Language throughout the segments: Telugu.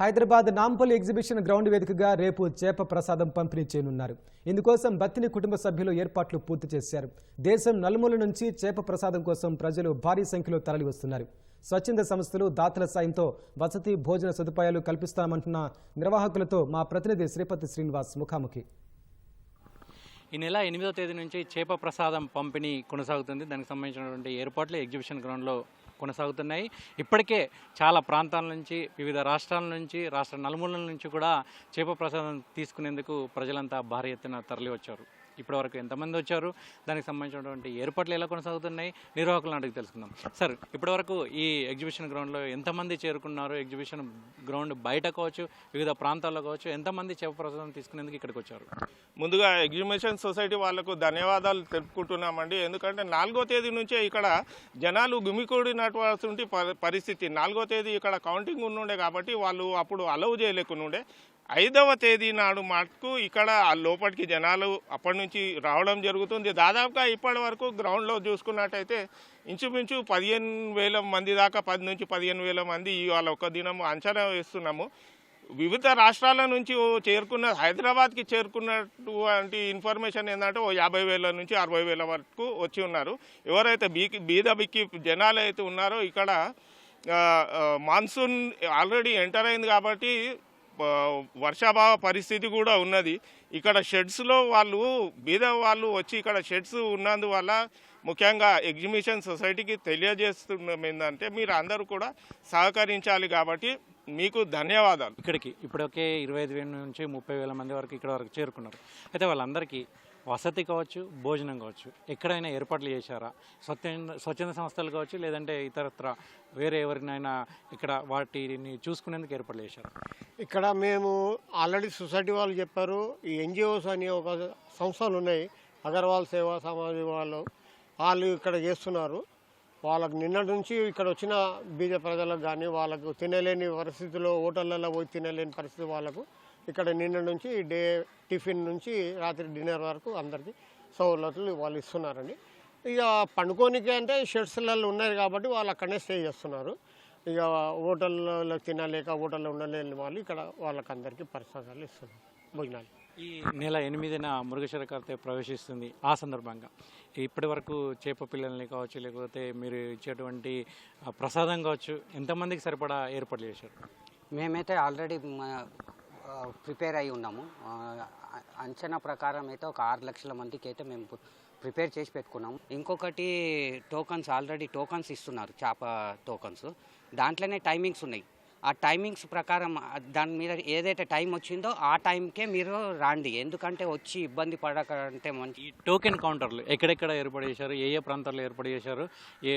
హైదరాబాద్ నాంపల్లి ఎగ్జిబిషన్ గ్రౌండ్ వేదికగా రేపు చేప ప్రసాదం పంపిణీ చేయనున్నారు. ఇందుకోసం బత్తిని కుటుంబ సభ్యులు ఏర్పాట్లు పూర్తి చేశారు. దేశం నలుమూల నుంచి చేప ప్రసాదం కోసం ప్రజలు భారీ సంఖ్యలో తరలివస్తున్నారు. స్వచ్ఛంద సంస్థలు దాతల సాయంతో వసతి భోజన సదుపాయాలు కల్పిస్తామంటున్న నిర్వాహకులతో మా ప్రతినిధి శ్రీపతి శ్రీనివాస్ ముఖాముఖి. ఈ నెల ఎనిమిదో తేదీ నుంచి చేప ప్రసాదం పంపిణీ కొనసాగుతుంది. దానికి సంబంధించినటువంటి ఏర్పాట్లు ఎగ్జిబిషన్ గ్రౌండ్లో కొనసాగుతున్నాయి. ఇప్పటికే చాలా ప్రాంతాల నుంచి వివిధ రాష్ట్రాల నుంచి రాష్ట్ర నలుమూలల నుంచి కూడా చేప ప్రసాదం తీసుకునేందుకు ప్రజలంతా భారీ ఎత్తున తరలివచ్చారు. ఇప్పటివరకు ఎంతమంది వచ్చారు దానికి సంబంధించినటువంటి ఏర్పాట్లు ఎలా కొనసాగుతున్నాయి నిర్వాహకులను అడిగి తెలుసుకుందాం. సార్ ఇప్పటివరకు ఈ ఎగ్జిబిషన్ గ్రౌండ్లో ఎంతమంది చేరుకున్నారు? ఎగ్జిబిషన్ గ్రౌండ్ బయట కావచ్చు వివిధ ప్రాంతాల్లో కావచ్చు ఎంతమంది చేప ప్రసాదం తీసుకునేందుకు ఇక్కడికి వచ్చారు? ముందుగా ఎగ్జిబిషన్ సొసైటీ వాళ్ళకు ధన్యవాదాలు తెలుపుకుంటున్నామండి. ఎందుకంటే నాలుగో తేదీ నుంచే ఇక్కడ జనాలు గుమికూడినటువంటి ప- పరిస్థితి. నాలుగో తేదీ ఇక్కడ కౌంటింగ్ ఉండే కాబట్టి వాళ్ళు అప్పుడు అలౌ చేయలేకునుండే ఐదవ తేదీ నాడు మటుకు ఇక్కడ ఆ లోపలికి జనాలు అప్పటి నుంచి రావడం జరుగుతుంది. దాదాపుగా ఇప్పటి వరకు గ్రౌండ్లో చూసుకున్నట్టయితే ఇంచుమించు పదిహేను వేల మంది దాకా పది నుంచి పదిహేను వేల మంది ఇవాళ ఒక దినం అంచనా వేస్తున్నాము. వివిధ రాష్ట్రాల నుంచి చేరుకున్న హైదరాబాద్కి చేరుకున్నటువంటి ఇన్ఫర్మేషన్ ఏంటంటే ఓ యాభై వేల నుంచి అరవై వేల వరకు వచ్చి ఉన్నారు. ఎవరైతే బీకి బీద బిక్కి జనాలు అయితే ఉన్నారో ఇక్కడ మాన్సూన్ ఆల్రెడీ ఎంటర్ అయింది కాబట్టి వర్షాభావ పరిస్థితి కూడా ఉన్నది. ఇక్కడ షెడ్స్లో వాళ్ళు బీద వాళ్ళు వచ్చి ఇక్కడ షెడ్స్ ఉన్నందువల్ల ముఖ్యంగా ఎగ్జిబిషన్ సొసైటీకి తెలియజేస్తున్నాం ఏంటంటే మీరు అందరూ కూడా సహకరించాలి కాబట్టి మీకు ధన్యవాదాలు. ఇక్కడికి ఇప్పటికే ఇరవై ఐదు వేల నుంచి ముప్పై వేల మంది వరకు ఇక్కడ వరకు చేరుకున్నారు. అయితే వాళ్ళందరికీ వసతి కావచ్చు భోజనం కావచ్చు ఎక్కడైనా ఏర్పాట్లు చేశారా? స్వచ్ఛంద స్వచ్ఛంద సంస్థలు కావచ్చు లేదంటే ఇతరత్ర వేరే ఎవరినైనా ఇక్కడ వాటిని చూసుకునేందుకు ఏర్పాట్లు చేశారా? ఇక్కడ మేము ఆల్రెడీ సొసైటీ వాళ్ళు చెప్పారు ఈ ఎన్జిఓస్ అని ఒక సంస్థలు ఉన్నాయి అగర్వాల్ సేవా సమాజ్ వాళ్ళు వాళ్ళు ఇక్కడ చేస్తున్నారు. వాళ్ళకు నిన్నటి నుంచి ఇక్కడ వచ్చిన బీద ప్రజలకు కానీ వాళ్ళకు తినలేని పరిస్థితిలో హోటళ్ళలో పోయి తినలేని పరిస్థితి వాళ్ళకు ఇక్కడ నిన్న నుంచి డే టిఫిన్ నుంచి రాత్రి డిన్నర్ వరకు అందరికీ సౌలతులు వాళ్ళు ఇస్తున్నారండి. ఇక పండుకోనికి అంటే షెడ్స్లలో ఉన్నాయి కాబట్టి వాళ్ళు అక్కడనే స్టే చేస్తున్నారు. ఇక హోటల్లో తినలేక హోటల్లో ఉండలేని వాళ్ళు ఇక్కడ వాళ్ళకి అందరికీ పరిశ్రమలు ఇస్తున్నారు. భోజనాలు. ఈ నెల ఎనిమిదిన మృగశిర కార్తె ప్రవేశిస్తుంది ఆ సందర్భంగా. ఇప్పటి వరకు చేప పిల్లల్ని కావచ్చు లేకపోతే మీరు ఇచ్చేటువంటి ప్రసాదం కావచ్చు ఎంతమందికి సరిపడా ఏర్పాట్లు చేశారు? మేమైతే ఆల్రెడీ ప్రిపేర్ అయి ఉన్నాము. అంచనా ప్రకారం అయితే ఒక ఆరు లక్షల మందికి అయితే మేము ప్రిపేర్ చేసి పెట్టుకున్నాము. ఇంకొకటి టోకన్స్ ఆల్రెడీ టోకన్స్ ఇస్తున్నారు చేప టోకన్స్. దాంట్లోనే టైమింగ్స్ ఉన్నాయి. ఆ టైమింగ్స్ ప్రకారం దాని మీద ఏదైతే టైం వచ్చిందో ఆ టైంకే మీరు రాండి. ఎందుకంటే వచ్చి ఇబ్బంది పడకంటే మంచి టోకెన్ కౌంటర్లు ఎక్కడెక్కడ ఏర్పాటు చేశారు? ఏ ఏ ప్రాంతాల్లో ఏర్పాటు చేశారు? ఏ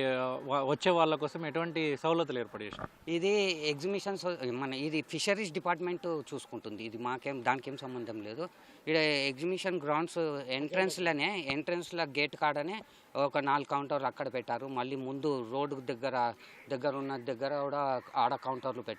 వచ్చే వాళ్ళ కోసం ఎటువంటి సౌలతులు ఏర్పాటు చేశారు? ఇది ఎగ్జిబిషన్స్ మన ఇది ఫిషరీస్ డిపార్ట్మెంట్ చూసుకుంటుంది. ఇది మాకేం దానికేం సంబంధం లేదు. ఇక్కడ ఎగ్జిబిషన్ గ్రౌండ్స్ ఎంట్రన్స్లోనే ఎంట్రన్స్లో గేట్ కాడనే ఒక నాలుగు కౌంటర్లు అక్కడ పెట్టారు. మళ్ళీ ముందు రోడ్డు దగ్గర దగ్గర ఉన్న దగ్గర కూడా ఆడ కౌంటర్లు పెట్టారు.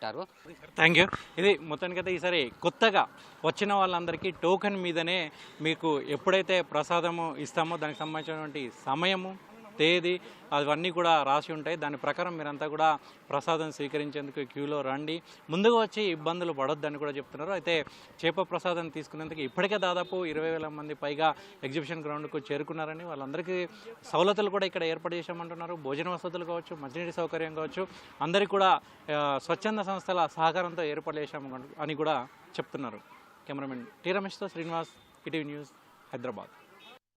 థ్యాంక్ యూ ఇది మొత్తానికైతే ఈసారి కొత్తగా వచ్చిన వాళ్ళందరికీ టోకెన్ మీదనే మీకు ఎప్పుడైతే ప్రసాదము ఇస్తామో దానికి సంబంధించినటువంటి సమయము తేదీ అవన్నీ కూడా రాసి ఉంటాయి. దాని ప్రకారం మీరంతా కూడా ప్రసాదం స్వీకరించేందుకు క్యూలో రండి. ముందుగా వచ్చి ఇబ్బందులు పడొద్దని కూడా చెప్తున్నారు. అయితే చేప ప్రసాదం తీసుకునేందుకు ఇప్పటికే దాదాపు ఇరవై వేల మంది పైగా ఎగ్జిబిషన్ గ్రౌండ్కు చేరుకున్నారని వాళ్ళందరికీ సవలతులు కూడా ఇక్కడ ఏర్పాటు చేశామంటున్నారు. భోజన వసతులు కావచ్చు మంచినీటి సౌకర్యం కావచ్చు అందరికీ కూడా స్వచ్ఛంద సంస్థల సహకారంతో ఏర్పాటు చేశాము అని కూడా చెప్తున్నారు. కెమెరామెన్ టీ రమేష్తో శ్రీనివాస్ ఈటీవీ న్యూస్ హైదరాబాద్.